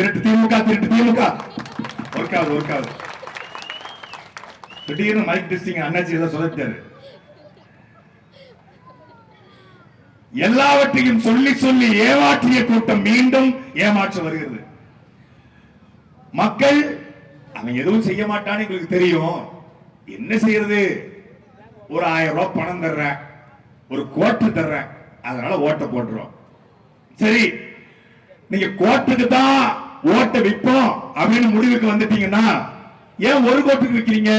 திருட்டு திமுக திருட்டு திமுக. ஒர்க் ஆகுது ஒர்க் ஆகுது திடீர்னு மைக் டிஸ்டிங் அண்ணாச்சி ஏதோ சொல்லிட்டாரு எல்லாவற்றையும் சொல்லி சொல்லி ஏமாற்றிய கூட்டம் மீண்டும் ஏமாற்ற வருகிறது. மக்கள் அவன் எதுவும் செய்ய மாட்டான்னு எங்களுக்கு தெரியும். என்ன செய்யறது? ஒரு ஆயிரம் ரூபாய் பணம் தர்றேன். ஒரு கோட்டு தர்றேன். அதனால ஓட்டை போடுறோம் சரி நீங்க கோட்டுக்கு தான் ஓட்டை விற்போம் அப்படின்னு முடிவுக்கு வந்துட்டீங்கன்னா ஏன் ஒரு கோட்டுக்கு விற்கிறீங்க?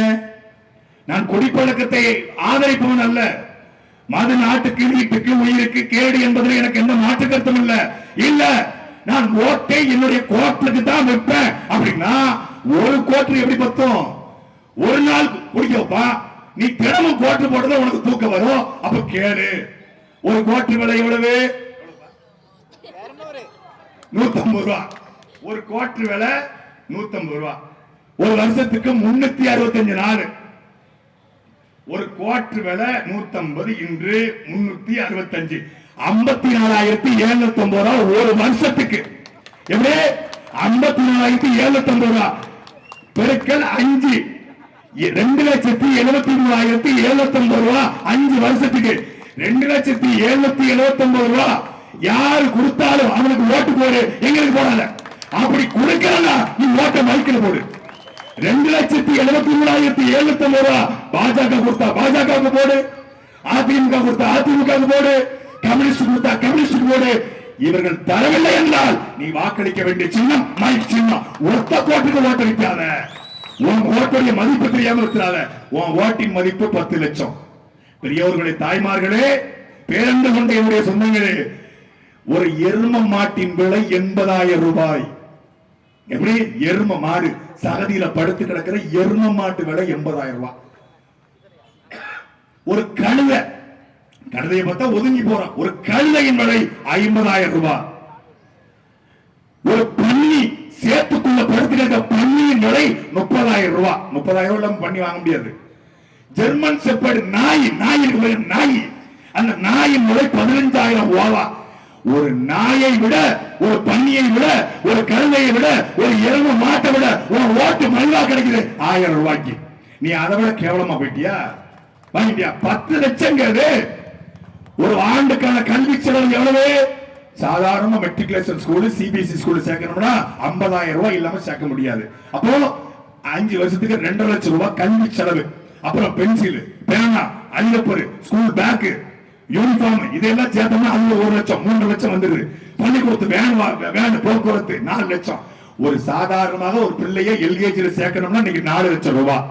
நான் குடிப்பழக்கத்தை ஆதரிப்பவன் அல்ல. மது நாட்டுக்கு வீட்டுக்கு உயிருக்கு கேடு என்பதில் எனக்கு எந்த மாற்று கருத்தும் இல்ல. இல்ல நான் ஓட்டை என்னுடைய கோட்டுக்கு தான் விற்பேன். அப்படின்னா ஒரு கோட்டு எப்படி பத்தும்? ஒரு நாள் குடிக்க வைப்பா நீ தினமும் கோட்டு போட்டதான் உனக்கு தூக்கம் வரும். அப்ப கேளு. ஒரு கோட்டு விலை எவ்வளவு? நூத்தம்பது ரூபா. ஒரு கோட்டு விலை நூத்தம்பது ரூபா. ஒரு வருஷத்துக்கு முன்னூத்தி அறுபத்தஞ்சு நாள். ஒரு கோட்டு விலை நூத்தம்பது இன்று முன்னூத்தி அறுபத்தஞ்சு. ஐம்பத்தி நாலாயிரத்தி எழுநூத்தி ஒன்பது ரூபா ஒரு வருஷத்துக்கு. எப்படி? ஐம்பத்தி நாலாயிரத்தி எழுநூத்தி ஒன்பது ரூபா. பெருக்கல் அஞ்சு. ரெண்டு லட்சத்தி எழுபத்தி மூணாயிரத்தி எழுநூத்தி ஒன்பது ரூபா அஞ்சு வருஷத்துக்கு. ரெண்டு லட்சத்தி எழுநூத்தி எழுபத்தி ஒன்பது ரூபா. யாரு கொடுத்தாலும் அவனுக்கு ஓட்டு போடு. எங்களுக்கு போடாத. அப்படி கொடுக்கலன்னா நீ ஓட்ட மைக்கில் போடு. ரெண்டு லட்சத்தி எழுபத்தி மூணாயிரத்தி எழுநூத்தி ஐம்பது ரூபா பாஜக கொடுத்தா பாஜக போடு. அதிமுக கொடுத்தா அதிமுக போடு. கம்யூனிஸ்ட் கொடுத்தா கம்யூனிஸ்ட் போடு. இவர்கள் தரவில்லை என்றால் நீ வாக்களிக்க வேண்டிய சின்னம் மைக் சின்னம். ஒத்த கோட்டுக்கு ஓட்ட வைக்காத. உன் ஓட்டுடைய மதிப்பு தெரியாம இருக்கிறாத உன் ஓட்டின் மதிப்பு பத்து லட்சம். பெரியவர்களே தாய்மார்களே பேரண்டு கொண்ட என்னுடைய சொந்தங்களே ஒரு எரும மாட்டின் விலை எண்பதாயிரம் ரூபாய். எப்படி எரும மாடு சகதியில படுத்து கிடக்கிற எரும மாட்டு விலை எண்பதாயிரம் ரூபாய். ஒரு கழுதை கழுதையை பார்த்தா ஒதுங்கி போறான். ஒரு கழுதையின் விலை ஐம்பதாயிரம் ரூபாய். ஒரு பள்ளி சேத்துக்குள்ள படுத்து கிடக்க பன்னியின் விலை முப்பதாயிரம் ரூபாய். முப்பதாயிரம் ரூபாய் பண்ணி வாங்க முடியாது. ஜெர்மன் செப்பர்டு நாய் நாய் நாய். அந்த நாயின் விலை பதினஞ்சாயிரம் ஓவா. ஒரு நாயை விட ஒரு பன்னியை விட ஒரு கழுதையை விட ஒரு எருமை மாட்டை விட ஒரு ஓட்டு மலிவா கிடைக்குது. ஆயிரம் ரூபாய்க்கு. நீ அதை விட கேவலமா போயிட்டியா? வாங்கிட்டியா? பத்து லட்சங்கிறது ஒரு ஆண்டுக்கான கல்வி செலவு எவ்வளவு? சாதாரண மெட்ரிகுலேஷன் ஸ்கூலு சிபிஎஸ்சி ஸ்கூல் சேர்க்கணும்னா 50000 ரூபாய் இல்லாம சேர்க்க முடியாது. அப்போ அஞ்சு வருஷத்துக்கு ரெண்டரை லட்சம் ரூபாய் கல்வி செலவு. அப்புறம் பென்சில் பேனா அல்லப்பொரு ஸ்கூல் பேக்கு யூனிஃபார்ம் இதெல்லாம் சேர்த்தோம்னா அதுல ஒரு லட்சம் மூன்று லட்சம் வந்துருது. பள்ளிக்கூடத்து வேன் வேன் போக்குவரத்து நாலு லட்சம். ஒரு சாதாரணமாக ஒரு பிள்ளைய எல்கேஜில சேர்க்கணும்னா இன்னைக்கு நாலு லட்சம் ரூபாய்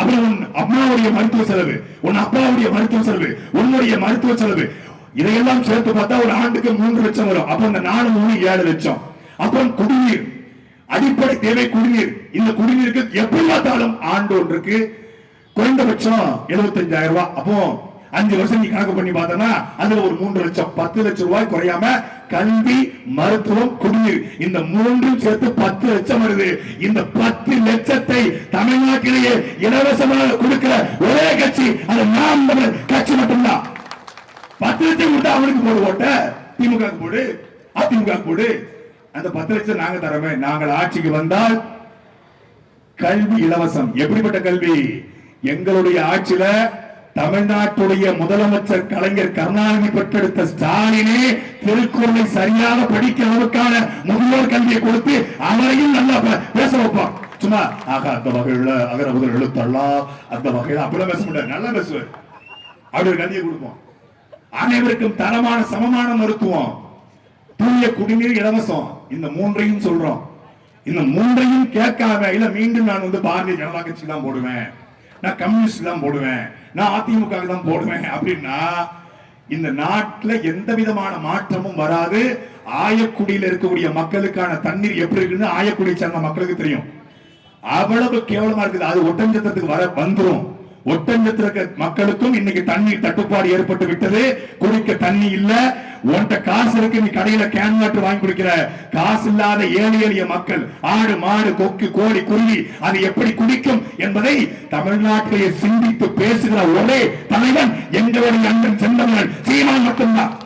அப்புறம் உன் அம்மாவுடைய மருத்துவ செலவு உன் அப்பாவுடைய மருத்துவ செலவு உன்னுடைய மருத்துவ செலவு. இதையெல்லாம் சேர்த்து பார்த்தா ஒரு ஆண்டுக்கு மூன்று லட்சம் வரும். அப்ப இந்த நாலு மூணு ஏழு லட்சம். அப்புறம் குடிநீர். அடிப்படை தேவை குடிநீர். இந்த குடிநீருக்கு எப்படி பார்த்தாலும் ஆண்டு ஒன்றுக்கு குறைந்தபட்சம் 75000 ரூபாய் அப்போ அஞ்சு வருஷம் நீ கணக்கு பண்ணி பார்த்தனா அதுல ஒரு மூன்று லட்சம் பத்து லட்சம் ரூபாய் குறையாம கல்வி மருத்துவம் குடிநீர் இந்த மூன்றும் சேர்த்து பத்து லட்சம் வருது. இந்த பத்து லட்சத்தை தமிழ்நாட்டிலேயே இலவசமாக கொடுக்கிற ஒரே கட்சி அது நாம் தமிழர் கட்சி மட்டும்தான். பத்து லட்சம் கொடுத்தா அவனுக்கு போடு ஓட்ட. திமுக போடு அதிமுக போடு. அந்த பத்து லட்சம் நாங்க தரமே. நாங்கள் ஆட்சிக்கு வந்தால் கல்வி இலவசம். எப்படிப்பட்ட கல்வி? எங்களுடைய ஆட்சியில தமிழ்நாட்டுடைய முதலமைச்சர் கலைஞர் கருணாநிதி பெற்றெடுத்த ஸ்டாலினே திருக்குறளை சரியாக படிக்க அளவுக்கான முதியோர் கல்வியை கொடுத்து அவரையும் நல்லா பேச வைப்பான் சும்மா ஆகா அந்த வகையில அகர முதல் எழுத்தல்லா அந்த வகையில அப்படிலாம் பேச முடியாது. நல்லா பேசுவார். அப்படி ஒரு கல்வியை கொடுப்போம். அனைவருக்கும் தரமான சமமான மருத்துவம். தூய குடிநீர் இலவசம். இந்த மூன்றையும் சொல்றோம். இந்த மூன்றையும் கேட்காம இல்ல மீண்டும் நான் வந்து பாரதிய ஜனதா கட்சி தான் போடுவேன். நான் கம்யூனிஸ்ட் தான் போடுவேன். நான் அதிமுக தான் போடுவேன் அப்படின்னா இந்த நாட்டில் எந்த விதமான மாற்றமும் வராது. ஆயக்குடியில் இருக்கக்கூடிய மக்களுக்கான தண்ணீர் எப்படி இருக்குன்னு ஆயக்குடியை சேர்ந்த மக்களுக்கு தெரியும். அவ்வளவு கேவலமா இருக்குது. அது ஒட்டஞ்சத்திரத்துக்கு வர வந்துடும் ஒட்டஞ்சத்திர இருக்க மக்களுக்கும் இன்னைக்கு தண்ணீர் தட்டுப்பாடு ஏற்பட்டு விட்டது. குடிக்க தண்ணி இல்ல. உன்கிட்ட காசு இருக்கு நீ கடையில கேன் வாட்டர் வாங்கி குடிக்கிற. காசு இல்லாத ஏழை எளிய மக்கள் ஆடு மாடு கொக்கு கோழி குருவி அது எப்படி குடிக்கும் என்பதை தமிழ்நாட்டிலேயே சிந்தித்து பேசுகிற ஒரே தலைவன் எங்களுடைய அண்ணன் செந்தமிழன். சீமான் மட்டும்தான்.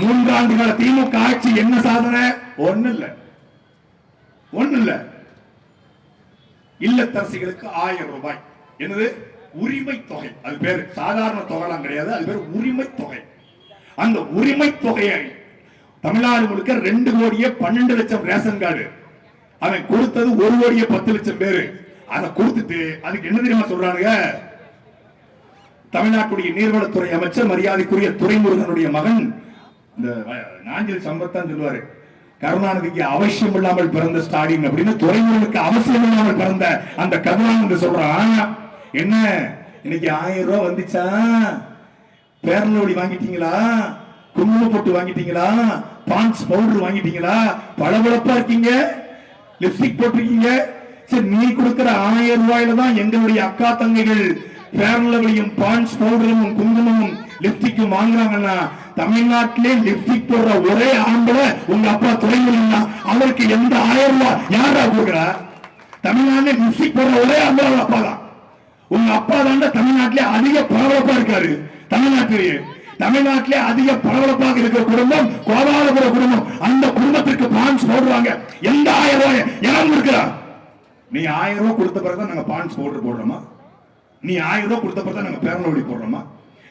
மூன்றாண்டு கால திமுக ஆட்சி என்ன சாதனை? ஒண்ணு இல்ல ஒண்ணு இல்ல இல்லத்தரசிகளுக்கு ஆயிரம் ரூபாய். என்னது? உரிமை தொகை அது பேரு சாதாரண தொகைலாம் கிடையாது அது பேர் உரிமை தொகை அந்த உரிமை தொகையை தமிழ்நாடு முழுக்க ரெண்டு கோடியே பன்னெண்டு லட்சம் ரேஷன் கார்டு. அவன் கொடுத்தது ஒரு கோடியே பத்து லட்சம் பேரு. அதை கொடுத்துட்டு அதுக்கு என்ன தெரியுமா சொல்றானுங்க? தமிழ்நாட்டுடைய நீர்வளத்துறை அமைச்சர் மரியாதைக்குரிய துறைமுருகனுடைய மகன் இந்த வ- நாஞ்சில் சம்பத்தான் சொல்லுவாரு. கருணாநிதிக்கு அவசியம் இல்லாமல் பிறந்த ஸ்டாலின் அப்படின்னு துறைமுருகனுக்கு அவசியம் இல்லாமல் பிறந்த அந்த கருணாநிதி சொல்றான். என்ன? இன்னைக்கு ஆயிரம் ரூபாய் வந்துச்சா? பேரலோடி வாங்கிட்டீங்களா? குங்கும போட்டு வாங்கிட்டீங்களா? பான்ஸ் பவுடர் வாங்கிட்டீங்களா? பளபளப்பா இருக்கீங்க? லிப்ஸ்டிக் போட்டிருக்கீங்க? சரி நீ கொடுக்கிற ஆயிரம் ரூபாயில தான் எங்களுடைய அக்கா தங்கைகள் பேரலவழியும் பான்ஸ் பவுடரும் குங்குமமும் லிப்ஸ்டிக்கும் வாங்குறாங்கன்னா தமிழ்நாட்டிலே லிப்ஸ்டிக் போடுற ஒரே ஆம்பளை உங்க அப்பா துறைமுருகன் அவருக்கு எந்த ஆயிரம் ரூபாய் யாரா கொடுக்குறா? தமிழ்நாட்டிலே லிப்ஸ்டிக் போடுற ஒரே ஆம்பளை அப்பா தான் உங்க அப்பா தாண்ட தமிழ்நாட்டிலே அதிக பரபரப்பா இருக்காரு. தமிழ்நாட்டிலேயே. தமிழ்நாட்டிலே அதிக பரபரப்பாக இருக்கிற குடும்பம் கோபாலபுர குடும்பம். அந்த குடும்பத்திற்கு பான்ஸ் போடுறாங்க எந்த ஆயிரம் ரூபாய்? எவன் இருக்கிறா நீ ஆயிரம் ரூபாய் கொடுத்த பிறகு நாங்க பான்ஸ் பவுடர் போடுறோமா? நீ ஆயிரம் ரூபாய் கொடுத்த பிறகு நாங்க பேரலோடி போடுறோமா?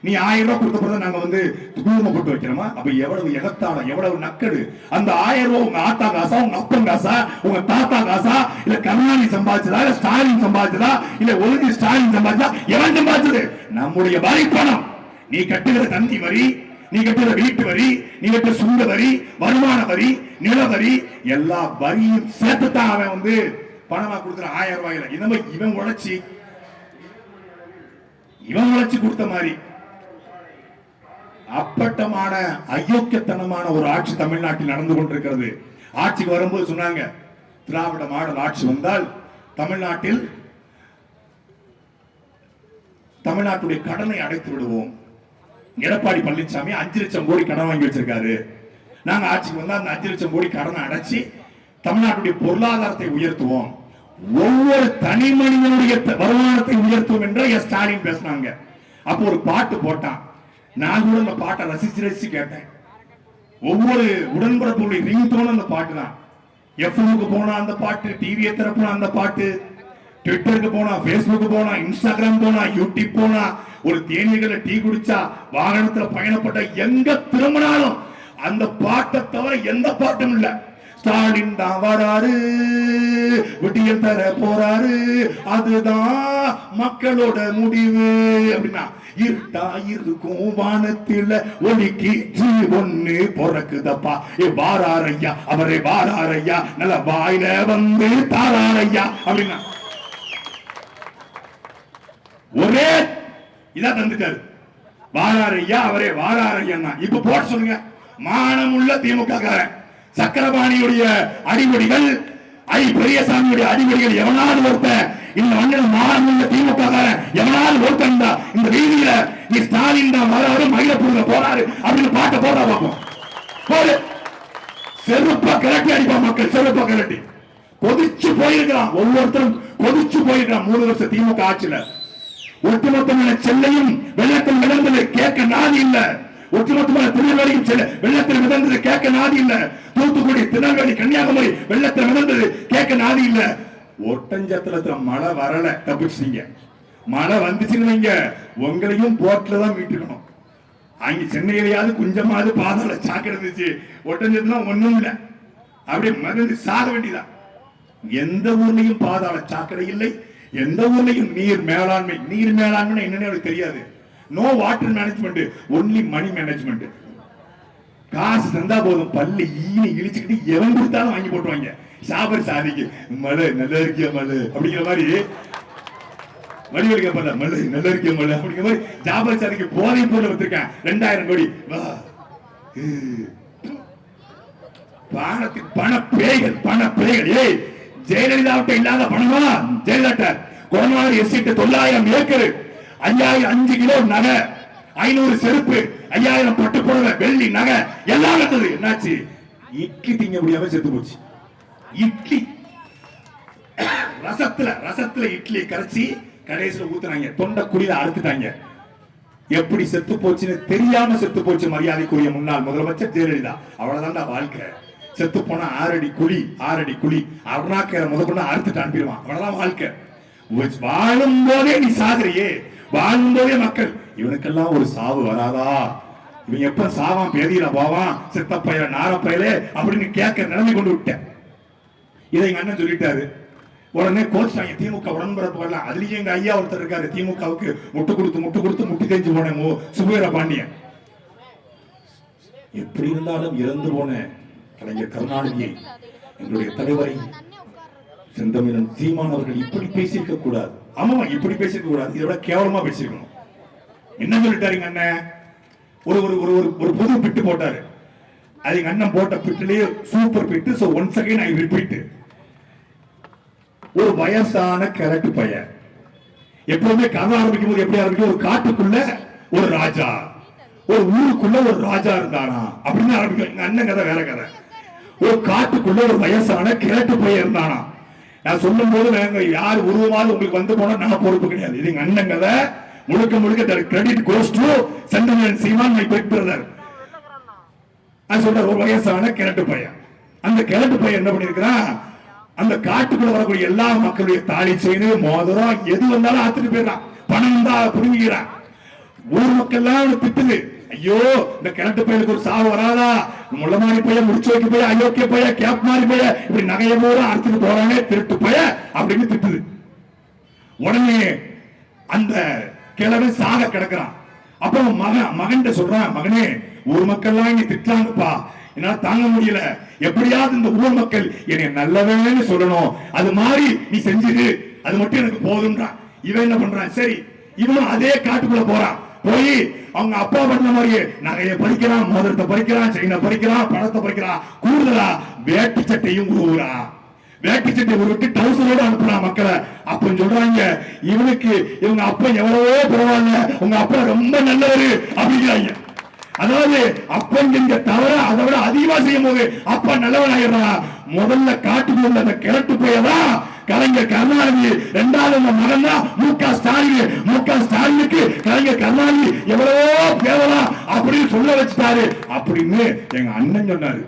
நீ ஆயிரம் ரூபாய் கொடுத்த பிறகு நாங்க வந்து குங்குமம் போட்டு வைக்கிறோமா அப்ப எவ்வளவு எகத்தாளம் எவ்வளவு நக்கடு? அந்த ஆயிரம் ரூபாய் உங்க ஆத்தா காசா உங்க அப்பன் காசா உங்க தாத்தா காசா இல்ல கருணாநிதி சம்பாதிச்சதா இல்ல ஸ்டாலின் சம்பாதிச்சதா இல்ல ஒழுங்கு ஸ்டாலின் சம்பாதிச்சா எவன் சம்பாதிச்சது? நம்முடைய வரி பணம் நீ கட்டுகிற தந்தி வரி நீ கட்டுகிற வீட்டு வரி நீ கட்டுற சுங்க வரி வருமான வரி நில வரி எல்லா வரியும் சேர்த்து தான் அவன் வந்து பணமா கொடுக்குற ஆயிரம் ரூபாயில. இந்த மாதிரி இவன் உழைச்சி இவன் உழைச்சி கொடுத்த மாதிரி. அப்பட்டமான அயோக்கியத்தனமான ஒரு ஆட்சி தமிழ்நாட்டில் நடந்து கொண்டிருக்கிறது. ஆட்சிக்கு வரும்போது சொன்னாங்க திராவிட மாடல் ஆட்சி வந்தால் தமிழ்நாட்டில் தமிழ்நாட்டுடைய கடனை அடைத்து விடுவோம். எடப்பாடி பழனிசாமி அஞ்சு லட்சம் கோடி கடன் வாங்கி வச்சிருக்காரு. நாங்க ஆட்சிக்கு வந்தா அந்த அஞ்சு லட்சம் கோடி கடனை அடைச்சி தமிழ்நாட்டுடைய பொருளாதாரத்தை உயர்த்துவோம். ஒவ்வொரு தனி மனிதனுடைய வருமானத்தை உயர்த்துவோம் என்று எஸ் ஸ்டாலின் பேசினாங்க. அப்போ ஒரு பாட்டு போட்டான். நான் கூட அந்த பாட்டை ரசிச்சு ரசிச்சு கேட்டேன். ஒவ்வொரு உடன்பிறப்புடைய ரிங்டோன் அந்த பாட்டு தான். எஃப்எம்க்கு போனா அந்த பாட்டு டிவியை திறப்புனா அந்த பாட்டு. ட்விட்டருக்கு போனா ஃபேஸ்புக்கு போனா இன்ஸ்டாகிராம் போனா யூடியூப் போனா ஒரு தேநீர்களை டீ குடிச்சா வாகனத்துல பயணப்பட்ட எங்க திரும்பினாலும் அந்த பாட்டை தவிர எந்த பாட்டும் இல்ல. ஸ்டாலின் தான் வராரு விட்டியல் தர போறாரு. அதுதான் மக்களோட முடிவு. அப்படின்னா இருட்டா இருக்கும் வானத்தில ஒளிக்கு ஜீ ஒண்ணு பிறக்குதப்பா. ஏ வாராரையா அவரே வாராரையா நல்ல வாயில வந்து தாராரையா அப்படின்னா. ஒரே இதா தந்துட்டாரு. வாராரையா அவரே வாராரையா இப்ப போட சொல்லுங்க. மானமுள்ள திமுக காரன் சக்கரபாணியுடைய அடிமொழிகள் ஐ பெரியசாமியுடைய அடிமொழிகள் எவனாவது ஒருத்தன் இந்த மண்ணில் மானமுள்ள திமுக காரன் எவனாவது ஒருத்தன் இந்த வீதியில நீ ஸ்டாலின் தான் வராரு மயிலப்பூர்ல போறாரு அப்படின்னு பாட்டை போடா பார்ப்போம். போடு. செருப்பா கலட்டி அடிப்பா மக்கள் செருப்பா கலட்டி கொதிச்சு போயிருக்கிறான். ஒவ்வொருத்தரும் கொதிச்சு போயிருக்கிறான். மூணு வருஷம் திமுக ஆட்சியில. ஒட்டுமொத்தமான செல்லையும் வெள்ளத்தில் மிதந்தது கேட்க நாதி இல்ல. ஒட்டுமொத்தமான திருநெல்வேலியும் செல்ல வெள்ளத்தில் மிதந்தது கேட்க நாதி இல்ல. தூத்துக்குடி திருநெல்வேலி கன்னியாகுமரி வெள்ளத்தில் மிதந்தது கேட்க நாதி இல்ல. ஒட்டஞ்சத்திரத்துல மழை வரல தப்பிச்சிட்டீங்க. மழை வந்துச்சுன்னு வைங்க உங்களையும் போட்ல தான் மீட்டுக்கணும். அங்க சென்னையிலேயாவது கொஞ்சமாவது பாதாள சாக்கடை இருந்துச்சு. ஒட்டஞ்சத்துல ஒண்ணும் இல்லை. அப்படியே மருந்து சாக வேண்டியதான் எந்த ஊர்லயும் பாதாள சாக்கடை இல்லை. எந்த ஊர்லயும் நீர் மேலாண்மை நீர் மேலாண்மை என்னன்னு எனக்கு தெரியாது. No water management only money management காசு தந்தா போதும் பல்லு ஈனி இழிச்சுக்கிட்டு எவன் கொடுத்தாலும் வாங்கி போட்டுவாங்க சாபர் சாதிக்கு. மழை நல்லா இருக்கியா மழை? அப்படிங்கிற மாதிரி. வடிவெடுக்க பண்ணல மழை நல்லா இருக்கிய மழை? அப்படிங்கிற மாதிரி ஜாபர் சாதிக்கு போதை போட்டு வச்சிருக்கேன் ரெண்டாயிரம் கோடி. வா. ஏ. பண பேய்கள் பண பேய்கள் ஏய் ஜெயலலிதாவிட்ட இல்லாத பணமா? ஜெயலலிதா கொரோனாவில் எஸ்டிட்டு தொள்ளாயிரம் ஏக்கர். ஐயாயிரம் அஞ்சு கிலோ நகை. ஐநூறு செருப்பு. ஐயாயிரம் பட்டு புடவை வெள்ளி நகை. எல்லாம் இருந்தது என்னாச்சு? இக்கி திங்க முடியாம செத்து போச்சு. இட்லி. ரசத்துல ரசத்துல இட்லி கரைச்சி கடைசியில ஊத்துனாங்க. தொண்டை குடியில அறுத்துட்டாங்க. எப்படி செத்து போச்சுன்னு தெரியாம செத்து போச்சு மரியாதைக்குரிய முன்னாள் முதலமைச்சர் ஜெயலலிதா. அவ்வளவுதான்டா வாழ்க்கை. செத்து போனா ஆறடி குழி ஆறடி குழி. அருணாக்கரை முதற்கொண்டு அறுத்துட்டு அனுப்பிடுவான். அவ்வளவுதான் வாழ்க்கை. வாழும் போதே நீ சாகுறியே. வாழும் போதே மக்கள் இவனுக்கெல்லாம் ஒரு சாவு வராதா? இவன் எப்ப சாவான்? பேதியில போவான். செத்த பையல அப்படின்னு கேட்க நிலைமை கொண்டு விட்டேன். இதை எங்க அண்ணன் சொல்லிட்டாரு. உடனே கோச்சாங்க திமுக உடன்பிறப்பு வரலாம் அதுலயும் எங்க ஐயா ஒருத்தர் இருக்காரு திமுகவுக்கு முட்டு கொடுத்து முட்டு கொடுத்து முட்டி தேஞ்சு போன சுபீர பாண்டியன். எப்படி இருந்தாலும் இறந்து போன கலைஞர் கருணாநிதியை எங்களுடைய தலைவரை செந்தமிழன் சீமான் அவர்கள் இப்படி பேசியிருக்க கூடாது. ஆமா இப்படி பேசியிருக்க கூடாது. இதை விட கேவலமா பேசியிருக்கணும். என்ன சொல்லிட்டாருங்க அண்ணன்? ஒரு ஒரு ஒரு ஒரு ஒரு புது பிட்டு போட்டாரு. அது எங்க அண்ணன் போட்ட பிட்டுலயே super bit so one second I repeat ஒரு வயசான கிழட்டு பையன். எப்பவுமே கதை ஆரம்பிக்கும் போது எப்படி ஆரம்பிக்கும்? ஒரு காட்டுக்குள்ள ஒரு ராஜா. ஒரு ஊருக்குள்ள ஒரு ராஜா இருந்தானா? அப்படின்னு ஆரம்பிக்கும். எங்க அண்ணன் கதை வேற கதை. ஒரு காட்டுக்குள்ள ஒரு வயசான கிழட்டு பையன் இருந்தானா? நான் சொல்லும் போது நாங்க யார் உருவமாவது உங்களுக்கு வந்து போனா நான் பொறுப்பு கிடையாது. இது எங்க அண்ணன் கதை. முழுக்க முழுக்க credit goes to Senthamizhan Seeman my pet brother அது சொல்ற ஒரு வயசான கிழட்டு பையன். அந்த கிழட்டு பையன் என்ன பண்ணிருக்கிறான் அந்த காட்டுக்குள்ள வரக்கூடிய எல்லா மக்களுடைய தாலி செயின் மோதிரம் எது வந்தாலும் ஆத்துட்டு போயிடறான். பணம் தான் புரிஞ்சுக்கிறான் ஊர் மக்கள் எல்லாம் திட்டுது. ஐயோ இந்த கிழட்டு பையனுக்கு ஒரு சாவு வராதா? முள்ள மாதிரி பையன் முடிச்சு வைக்க போய் அயோக்கிய பைய கேப் மாதிரி பைய இப்படி நகைய போற அறுத்துட்டு போறானே திருட்டு பைய அப்படின்னு திட்டுது. உடனே அந்த கிழமை சாக கிடக்குறான். அப்போ மகன் மகன்கிட்ட சொல்றான் மகனே ஊர் மக்கள்லாம் இங்க திட்டாங்கப்பா என்னால தாங்க முடியல. எப்படியாவது இந்த ஊர் மக்கள் என்னை நல்லவேன்னு சொல்லணும். அது மாதிரி நீ செஞ்சிரு. அது மட்டும் எனக்கு போதும்டா. இவன் என்ன பண்றான்? சரி இவனும் அதே காட்டுக்குள்ள போறான். போய் அவங்க அப்பா பண்ண மாதிரியே நகைய பறிக்கிறான் மோதிரத்தை பறிக்கிறான் செயினை பறிக்கிறான் பணத்தை பறிக்கிறான். கூடுதலா வேட்டி சட்டையும் உருவுறா வேட்டி சட்டை உருவிட்டு டவுசரோட அனுப்புறான் மக்களை. அப்ப சொல்றாங்க இவனுக்கு இவங்க அப்பா எவ்வளவோ பரவாயில்ல. உங்க அப்பா ரொம்ப நல்லவரு அப்படிங்கிறாங்க. அதாவது அப்பன் செஞ்ச தவிர அதை விட அதிகமா செய்யும் போது அப்பா நல்லவன் முதல்ல காட்டுக்குள்ள அந்த கிழட்டு போயதான் கலைஞர் கருணாநிதி இரண்டாவது அந்த மகன் தான் மு க. ஸ்டாலின். மு க. ஸ்டாலினுக்கு கலைஞர் கருணாநிதி எவ்வளவோ பேரலாம் அப்படின்னு சொல்ல வச்சுட்டாரு. அப்படின்னு எங்க அண்ணன் சொன்னாரு.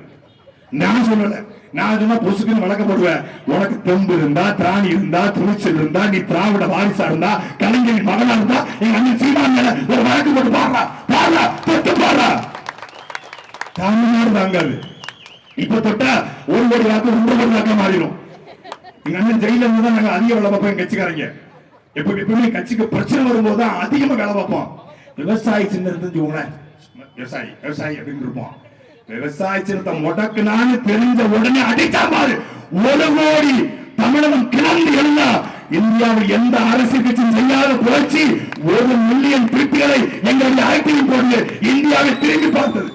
நான் சொல்லலை. நான் சொன்னா பொசுக்குன்னு வழக்கப்படுவேன். உனக்கு தெம்பு இருந்தா திராணி இருந்தா துணிச்சல் இருந்தா நீ திராவிட வாரிசா இருந்தா கலைஞரின் மகனா இருந்தா எங்க அண்ணன் சீமான் மேல ஒரு வழக்கு போட்டு பாடுறா. பாடுறா தொட்டு பாடுறா. தமிழ்நாடு தாங்க அது. இப்ப தொட்டா ஒரு கோடி வாக்கு ஒன்றரை கோடி வாக்கா மாறிடும். எங்க அண்ணன் ஜெயில இருந்து தான் நாங்க அதிக வேலை பார்ப்போம் கட்சிக்காரங்க. எப்ப எப்பவுமே கட்சிக்கு பிரச்சனை வரும்போது தான் அதிகமா வேலை பார்ப்போம். விவசாயி சின்ன இருந்து விவசாயி விவசாயி அப்படின்னு இருப்போம். விவசாய சின்னத்தை முடக்குனான்னு தெரிஞ்ச உடனே அடிச்சா பாரு. ஒரு கோடி தமிழகம் கிளம்பி எழுந்தா இந்தியாவில் எந்த அரசியல் கட்சியும் செய்யாத புரட்சி ஒரு மில்லியன் திருப்திகளை எங்களுடைய ஐடியும் போடுது. இந்தியாவை திரும்பி பார்த்தது.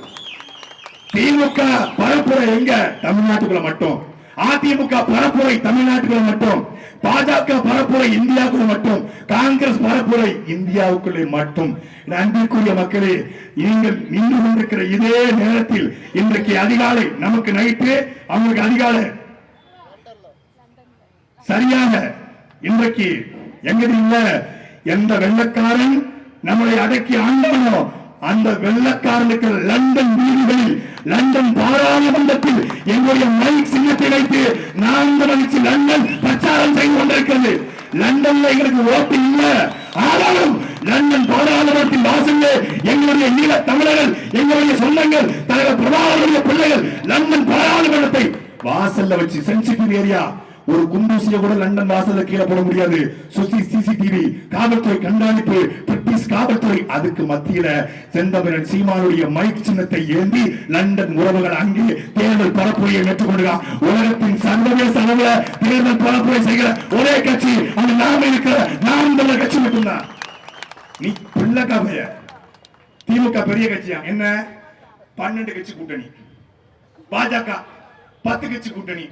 திமுக பரப்புரை எங்க? தமிழ்நாட்டுக்குள்ள மட்டும். அதிமுக பரப்புரை தமிழ்நாட்டுக்குள்ள மட்டும். பாஜக பரப்புரை இந்தியாவுக்குள் மட்டும் காங்கிரஸ் பரப்புரை இந்தியாவுக்குள்ளே மட்டும். அன்பிற்குரிய மக்களே நீங்கள் நின்று கொண்டிருக்கிற இதே நேரத்தில் இன்றைக்கு அதிகாலை நமக்கு நைட்டு அவங்களுக்கு அதிகாலை. சரியாக இன்றைக்கு எங்க இல்ல? எந்த வெள்ளக்காரன் நம்மளை அடக்கி ஆண்டனோ அந்த வெள்ளக்காரனுக்கு லண்டன் வீடுகளில் லண்டன் பாராளுமன்றத்தில் எங்களுடைய மைக் சின்னத்தை வைத்து நான்கு மணிக்கு லண்டன் பிரச்சாரம் செய்து கொண்டிருக்கிறது. லண்டன்ல எங்களுக்கு ஓட்டு இல்ல. ஆனாலும் லண்டன் பாராளுமன்றத்தின் வாசல்ல எங்களுடைய ஈழ தமிழர்கள் எங்களுடைய சொந்தங்கள் தலைவர் பிரபாகருடைய பிள்ளைகள் லண்டன் பாராளுமன்றத்தை வாசல்ல வச்சு சென்சிட்டிவ் ஏரியா ஒரு குண்டூசிய கூட லண்டன் வாசல்ல கீழே போட முடியாது. சுசி சிசிடிவி காவல்துறை கண்காணிப்பு பிரிட்டிஷ் காவல்துறை. அதுக்கு மத்தியில செந்தமிழன் சீமானுடைய மைக் சின்னத்தை ஏந்தி லண்டன் உறவுகள் அங்கே தேர்தல் பரப்புரையை மேற்கொண்டுகிறான் உலகத்தின் சர்வதேச அளவுல தேர்தல் பரப்புரை செய்கிற ஒரே கட்சி அந்த நாம இருக்கிற நாம் தமிழர் கட்சி மட்டும்தான். நீ பிள்ளைக்கா பைய. திமுக பெரிய கட்சியா? என்ன? பன்னெண்டு கட்சி கூட்டணி. பாஜக பத்து கட்சி கூட்டணி.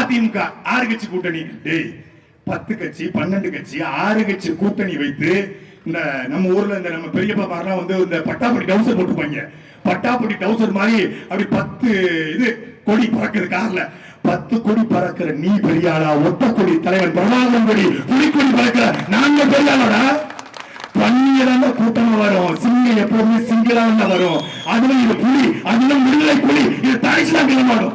அதிமுக ஆறு கட்சி கூட்டணி. டேய் பத்து கட்சி பன்னெண்டு கட்சி ஆறு கட்சி கூட்டணி வைத்து இந்த நம்ம ஊர்ல இந்த நம்ம பெரியப்பா மாதிரிலாம் வந்து இந்த பட்டாப்பட்டி டவுசர் போட்டுப்பாங்க பட்டாப்பட்டி டவுசர் மாதிரி அப்படி பத்து இது கொடி பறக்குது கார்ல. பத்து கொடி பறக்கிற நீ பெரியாளா? ஒத்த கொடி தலைவர் பிரபாகரன் கொடி. புலிக்கொடி பறக்கிற நாங்க பெரியாளோட? பன்னியதான கூட்டம் வரும். சிங்க எப்பவுமே சிங்கிளா வரும். அதுல இது புலி அதுல விடுதலை புலி இது தனிச்சுதான் கிளம்பாடும்